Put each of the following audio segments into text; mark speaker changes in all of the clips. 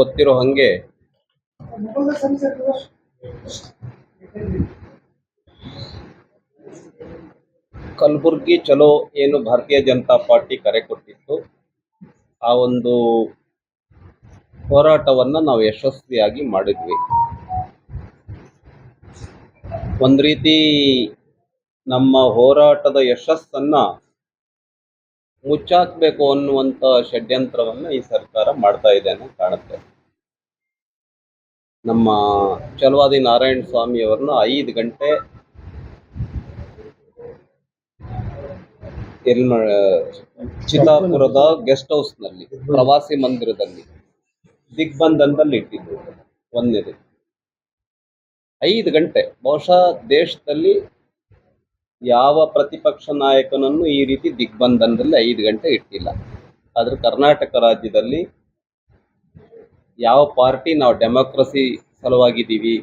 Speaker 1: ಗೊತ್ತಿರೋ ಹಂಗೆ. ಕಲಬುರ್ಗಿ ಚಲೋ ಏನು ಭಾರತೀಯ ಜನತಾ ಪಾರ್ಟಿ ಕರೆ ಕೊಟ್ಟಿತ್ತು. ಆ ಒಂದು ಹೋರಾಟವನ್ನ ನಾವು ಯಶಸ್ವಿಯಾಗಿ ಮಾಡಿದ್ವಿ. ಒಂದು ರೀತಿ ನಮ್ಮ ಹೋರಾಟದ ಯಶಸ್ಸನ್ನ ಮುಚ್ಚಾಕ್ಬೇಕು ಅನ್ನುವಂತ ಷಡ್ಯಂತ್ರವನ್ನ ಈ ಸರ್ಕಾರ ಮಾಡ್ತಾ ಇದೆ ಅನ್ನೋ ಕಾಣುತ್ತೆ. ನಮ್ಮ ಚಲವಾದಿ ನಾರಾಯಣ ಸ್ವಾಮಿ ಅವ್ರನ್ನ ಐದು ಗಂಟೆ ಚಿತ್ತಾಪುರದ ಗೆಸ್ಟ್ ಹೌಸ್ನಲ್ಲಿ ಪ್ರವಾಸಿ ಮಂದಿರದಲ್ಲಿ, ದಿಗ್ಬಂಧನದಲ್ಲಿ ಇಟ್ಟಿದ್ದು ಒಂದನೇದು ಐದು ಗಂಟೆ ಬಹುಶಃ ದೇಶದಲ್ಲಿ ಯಾವ ಪ್ರತಿಪಕ್ಷ ನಾಯಕನನ್ನು ಈ ರೀತಿ ದಿಗ್ಬಂಧನದಲ್ಲಿ ಐದು ಗಂಟೆ ಇಟ್ಟಿಲ್ಲ. ಆದ್ರೆ ಕರ್ನಾಟಕ ರಾಜ್ಯದಲ್ಲಿ ಯಾವ ಪಾರ್ಟಿ ನಾವು ಡೆಮೋಕ್ರಸಿ ಸಲುವಾಗಿದ್ದೀವಿ,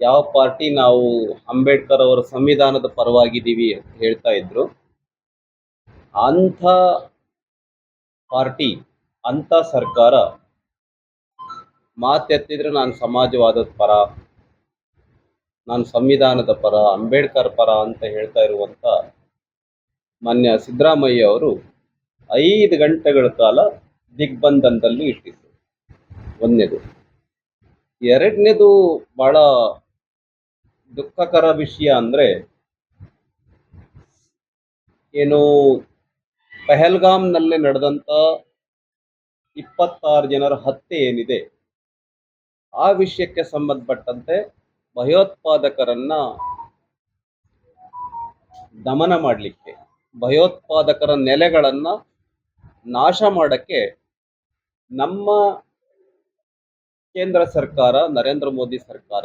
Speaker 1: ಯಾವ ಪಾರ್ಟಿ ನಾವು ಅಂಬೇಡ್ಕರ್ ಅವರ ಸಂವಿಧಾನದ ಪರವಾಗಿದ್ದೀವಿ ಅಂತ ಹೇಳ್ತಾ ಇದ್ರು, ಅಂಥ ಪಾರ್ಟಿ, ಅಂಥ ಸರ್ಕಾರ ಮಾತೆತ್ತಿದ್ರೆ ನಾನು ಸಮಾಜವಾದದ ಪರ ನಾನು ಸಂವಿಧಾನದ ಪರ, ಅಂಬೇಡ್ಕರ್ ಪರ ಅಂತ ಹೇಳ್ತಾ ಇರುವಂಥ ಮಾನ್ಯ ಸಿದ್ದರಾಮಯ್ಯ ಅವರು ಐದು ಗಂಟೆಗಳ ಕಾಲ ದಿಗ್ಬಂಧನದಲ್ಲಿ ಇಟ್ಟಿದ್ರು. ಒಂದನೇದು. ಎರಡನೇದು ಬಹಳ ದುಃಖಕರ ವಿಷಯ ಅಂದ್ರೆ ಏನು ಪೆಹಲ್ಗಾಮ್ನಲ್ಲಿ ನಡೆದಂತ ಇಪ್ಪತ್ತಾರು ಜನರ ಹತ್ಯೆ ಏನಿದೆ, ಆ ವಿಷಯಕ್ಕೆ ಸಂಬಂಧಪಟ್ಟಂತೆ ಭಯೋತ್ಪಾದಕರನ್ನ ದಮನ ಮಾಡಲಿಕ್ಕೆ, ಭಯೋತ್ಪಾದಕರ ನೆಲೆಗಳನ್ನ ನಾಶ ಮಾಡಕ್ಕೆ ನಮ್ಮ ಕೇಂದ್ರ ಸರ್ಕಾರ, ನರೇಂದ್ರ ಮೋದಿ ಸರ್ಕಾರ,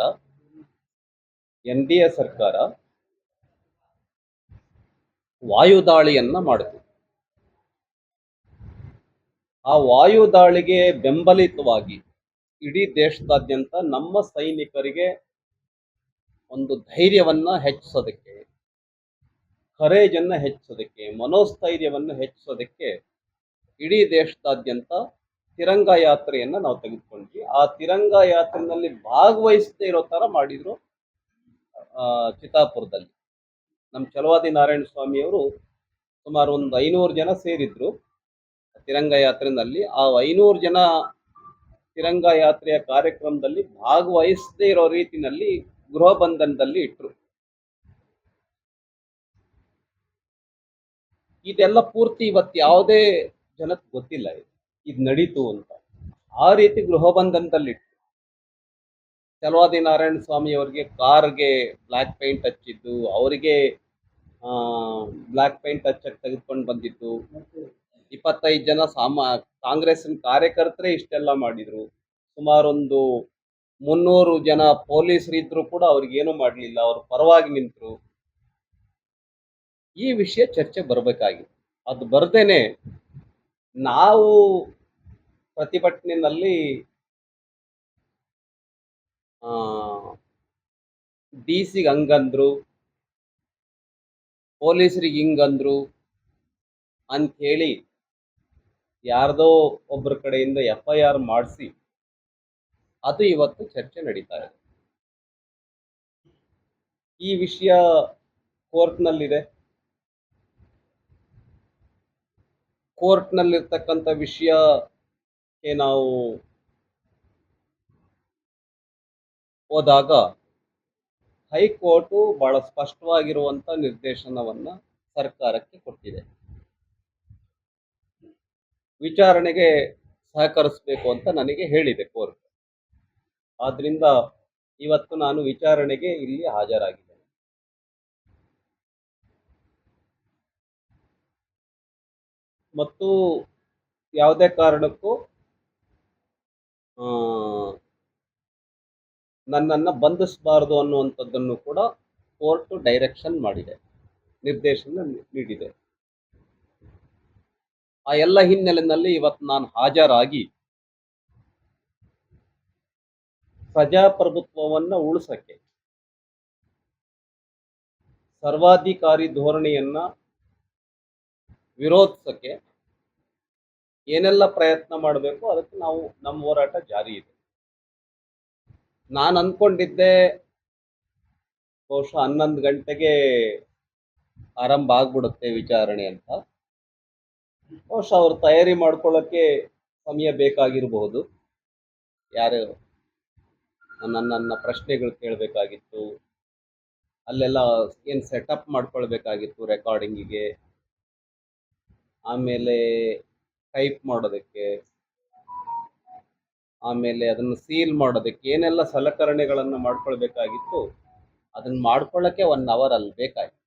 Speaker 1: ಎನ್ ಡಿ ಎ ಸರ್ಕಾರ ವಾಯುದಾಳಿಯನ್ನ ಮಾಡಿತು. ಆ ವಾಯುದಾಳಿಗೆ ಬೆಂಬಲಿತವಾಗಿ ಇಡೀ ದೇಶದಾದ್ಯಂತ ನಮ್ಮ ಸೈನಿಕರಿಗೆ ಒಂದು ಧೈರ್ಯವನ್ನು ಹೆಚ್ಚಿಸೋದಕ್ಕೆ ಕರೇಜನ್ನು ಹೆಚ್ಚಿಸೋದಕ್ಕೆ ಮನೋಸ್ಥೈರ್ಯವನ್ನು ಹೆಚ್ಚಿಸೋದಕ್ಕೆ ಇಡೀ ದೇಶದಾದ್ಯಂತ ತಿರಂಗ ಯಾತ್ರೆಯನ್ನು ನಾವು ತೆಗೆದುಕೊಂಡ್ವಿ. ಆ ತಿರಂಗ ಯಾತ್ರೆನಲ್ಲಿ ಭಾಗವಹಿಸದೇ ಇರೋ ತರ ಮಾಡಿದ್ರು ಆ, ಚಿತ್ತಾಪುರದಲ್ಲಿ. ನಮ್ಮ ಚಲವಾದಿ ನಾರಾಯಣ ಸ್ವಾಮಿ ಅವರು ಸುಮಾರು ಒಂದು ಐನೂರು ಜನ ಸೇರಿದ್ರು ತಿರಂಗ ಯಾತ್ರೆನಲ್ಲಿ. ಆ ಐನೂರು ಜನ ತಿರಂಗ ಯಾತ್ರೆಯ ಕಾರ್ಯಕ್ರಮದಲ್ಲಿ ಭಾಗವಹಿಸದೇ ಇರೋ ರೀತಿನಲ್ಲಿ ಗೃಹ ಬಂಧನದಲ್ಲಿ ಇಟ್ರು. ಇದೆಲ್ಲ ಪೂರ್ತಿ ಇವತ್ತು ಯಾವುದೇ ಜನಕ್ಕೆ ಗೊತ್ತಿಲ್ಲ ಇದು. ನಡೀತು ಅಂತ. ಆ ರೀತಿ ಗೃಹ ಬಂಧನದಲ್ಲಿ ಇಟ್ರು. ಚಲವಾದಿ ನಾರಾಯಣ ಸ್ವಾಮಿ ಅವರಿಗೆ ಕಾರ್ಗೆ ಬ್ಲ್ಯಾಕ್ ಪೇಂಟ್ ಹಚ್ಚಿದ್ದು, ಅವರಿಗೆ ಬ್ಲ್ಯಾಕ್ ಪೇಂಟ್ ಹಚ್ಚಕ್ಕೆ ತೆಗೆದುಕೊಂಡು ಬಂದಿದ್ದು. ಇಪ್ಪತ್ತೈದು ಜನ ಸಾಮ, ಕಾಂಗ್ರೆಸ್ಸಿನ ಕಾರ್ಯಕರ್ತರೇ ಇಷ್ಟೆಲ್ಲ ಮಾಡಿದ್ರು. ಸುಮಾರೊಂದು ಮುನ್ನೂರು ಜನ ಪೊಲೀಸರು ಇದ್ರು ಕೂಡ ಅವ್ರಿಗೇನು ಮಾಡಲಿಲ್ಲ, ಅವ್ರ ಪರವಾಗಿ ನಿಂತರು. ಈ ವಿಷಯ ಚರ್ಚೆ ಬರಬೇಕಾಗಿತ್ತು. ಅದು ಬರ್ದೇನೆ ನಾವು ಪ್ರತಿಭಟನೆಯಲ್ಲಿ ಡಿ ಸಿಗೆ ಹಂಗಂದ್ರು, ಪೊಲೀಸರಿಗೆ ಹಿಂಗಂದ್ರು ಅಂಥೇಳಿ ಯಾರ್ದೋ ಒಬ್ಬರ ಕಡೆಯಿಂದ ಎಫ್ ಐ ಆರ್ ಮಾಡಿಸಿ ಅದು ಇವತ್ತು ಚರ್ಚೆ ನಡೀತಾ ಇದೆ. ಈ ವಿಷಯ ಕೋರ್ಟ್ನಲ್ಲಿದೆ. ಕೋರ್ಟ್ನಲ್ಲಿರ್ತಕ್ಕಂಥ ವಿಷಯಕ್ಕೆ ನಾವು ಹೋದಾಗ ಹೈಕೋರ್ಟು ಬಹಳ ಸ್ಪಷ್ಟವಾಗಿರುವಂತ ನಿರ್ದೇಶನವನ್ನ ಸರ್ಕಾರಕ್ಕೆ ಕೊಟ್ಟಿದೆ. ವಿಚಾರಣೆಗೆ ಸಹಕರಿಸಬೇಕು ಅಂತ ನನಗೆ ಹೇಳಿದೆ ಕೋರ್ಟ್. ಆದ್ರಿಂದ ಇವತ್ತು ನಾನು ವಿಚಾರಣೆಗೆ ಇಲ್ಲಿ ಹಾಜರಾಗಿದ್ದೇನೆ. ಮತ್ತು ಯಾವುದೇ ಕಾರಣಕ್ಕೂ ನನ್ನನ್ನು ಬಂಧಿಸಬಾರದು ಅನ್ನುವಂಥದ್ದನ್ನು ಕೂಡ ಕೋರ್ಟ್ ಡೈರೆಕ್ಷನ್ ಮಾಡಿದೆ, ನಿರ್ದೇಶನ ನೀಡಿದೆ. ಆ ಎಲ್ಲ ಹಿನ್ನೆಲೆಯಲ್ಲಿ ಇವತ್ತು ನಾನು ಹಾಜರಾಗಿ ಪ್ರಜಾಪ್ರಭುತ್ವವನ್ನ ಉಳಿಸಕ್ಕೆ ಸರ್ವಾಧಿಕಾರಿ ಧೋರಣೆಯನ್ನ ವಿರೋಧಿಸಕ್ಕೆ ಏನೆಲ್ಲ ಪ್ರಯತ್ನ ಮಾಡಬೇಕು ಅದಕ್ಕೆ ನಾವು ನಮ್ಮ ಹೋರಾಟ ಜಾರಿ ಇದೆ. ನಾನು ಅಂದ್ಕೊಂಡಿದ್ದೆ ಬಹುಶಃ ಹನ್ನೊಂದು ಗಂಟೆಗೆ ಆರಂಭ ಆಗ್ಬಿಡುತ್ತೆ ವಿಚಾರಣೆ ಅಂತ. ಬಹುಶಃ ಅವ್ರು ತಯಾರಿ ಮಾಡ್ಕೊಳ್ಳೋಕ್ಕೆ ಸಮಯ ಬೇಕಾಗಿರಬಹುದು. ಯಾರು ನನ್ನನ್ನ ಪ್ರಶ್ನೆಗಳು ಕೇಳಬೇಕಾಗಿತ್ತು. ಅಲ್ಲೆಲ್ಲ ಏನು ಸೆಟಪ್ ಮಾಡ್ಕೊಳ್ಬೇಕಾಗಿತ್ತು ರೆಕಾರ್ಡಿಂಗಿಗೆ ಆಮೇಲೆ ಟೈಪ್ ಮಾಡೋದಕ್ಕೆ. ಆಮೇಲೆ ಅದನ್ನು ಸೀಲ್ ಮಾಡೋದಕ್ಕೆ ಏನೆಲ್ಲ ಸಲಕರಣೆಗಳನ್ನು ಮಾಡ್ಕೊಳ್ಬೇಕಾಗಿತ್ತು, ಅದನ್ನು ಮಾಡ್ಕೊಳ್ಳೋಕ್ಕೆ ಒನ್ ಅವರ್ ಅಲ್ಲಿ ಬೇಕಾಯಿತು.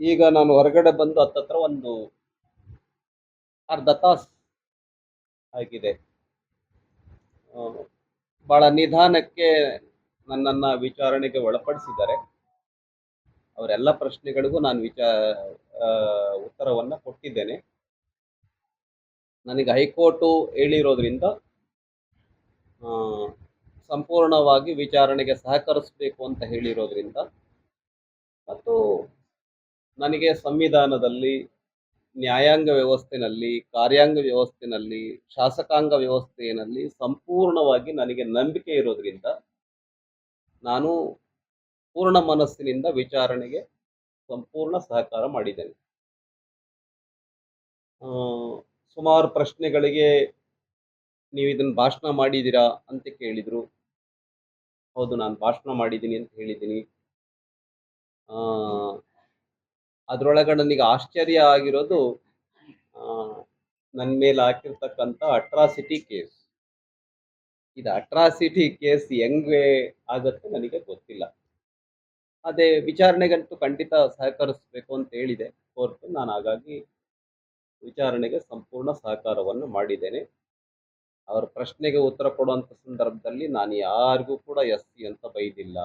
Speaker 1: ಈಗ ನಾನು ಹೊರಗಡೆ ಬಂದು ಹತ್ತತ್ರ ಒಂದು ಅರ್ಧ ತಾಸು ಆಗಿದೆ. ಬಹಳ ನಿಧಾನಕ್ಕೆ ನನ್ನನ್ನ ವಿಚಾರಣೆಗೆ ಒಳಪಡಿಸಿದ್ದಾರೆ. ಅವರೆಲ್ಲ ಪ್ರಶ್ನೆಗಳಿಗೂ ನಾನು ವಿಚಾ ಉತ್ತರವನ್ನು ಕೊಟ್ಟಿದ್ದೇನೆ. ನನಗೆ ಹೈಕೋರ್ಟು ಹೇಳಿರೋದ್ರಿಂದ ಸಂಪೂರ್ಣವಾಗಿ ವಿಚಾರಣೆಗೆ ಸಹಕರಿಸಬೇಕು ಅಂತ ಹೇಳಿರೋದ್ರಿಂದ, ಮತ್ತು ನನಗೆ ಸಂವಿಧಾನದಲ್ಲಿ ನ್ಯಾಯಾಂಗ ವ್ಯವಸ್ಥೆನಲ್ಲಿ, ಕಾರ್ಯಾಂಗ ವ್ಯವಸ್ಥೆನಲ್ಲಿ, ಶಾಸಕಾಂಗ ವ್ಯವಸ್ಥೆಯಲ್ಲಿ ಸಂಪೂರ್ಣವಾಗಿ ನನಗೆ ನಂಬಿಕೆ ಇರೋದ್ರಿಂದ ನಾನು ಪೂರ್ಣ ಮನಸ್ಸಿನಿಂದ ವಿಚಾರಣೆಗೆ ಸಂಪೂರ್ಣ ಸಹಕಾರ ಮಾಡಿದ್ದೇನೆ. ಸುಮಾರು ಪ್ರಶ್ನೆಗಳಿಗೆ ನೀವು ಇದನ್ನು ಭಾಷಣ ಮಾಡಿದ್ದೀರಾ ಅಂತ ಕೇಳಿದರು. ಹೌದು, ನಾನು ಭಾಷಣ ಮಾಡಿದ್ದೀನಿ ಅಂತ ಹೇಳಿದ್ದೀನಿ. ಅದರೊಳಗೆ ನನಗೆ ಆಶ್ಚರ್ಯ ಆಗಿರೋದು ನನ್ನ ಮೇಲೆ ಹಾಕಿರ್ತಕ್ಕಂಥ ಅಟ್ರಾಸಿಟಿ ಕೇಸ್ ಇದು ಅಟ್ರಾಸಿಟಿ ಕೇಸ್ ಹೆಂಗೆ ಆಗುತ್ತೆ ನನಗೆ ಗೊತ್ತಿಲ್ಲ. ಅದೇ ವಿಚಾರಣೆಗಂತೂ ಖಂಡಿತ ಸಹಕರಿಸಬೇಕು ಅಂತ ಹೇಳಿದೆ. ಕೋರ್ಟ್ ನಾನು ಹಾಗಾಗಿ ವಿಚಾರಣೆಗೆ ಸಂಪೂರ್ಣ ಸಹಕಾರವನ್ನು ಮಾಡಿದ್ದೇನೆ. ಅವರ ಪ್ರಶ್ನೆಗೆ ಉತ್ತರ ಕೊಡುವಂಥ ಸಂದರ್ಭದಲ್ಲಿ ನಾನು ಯಾರಿಗೂ ಕೂಡ ಎಸ್ ಸಿ ಅಂತ ಬೈದಿಲ್ಲ.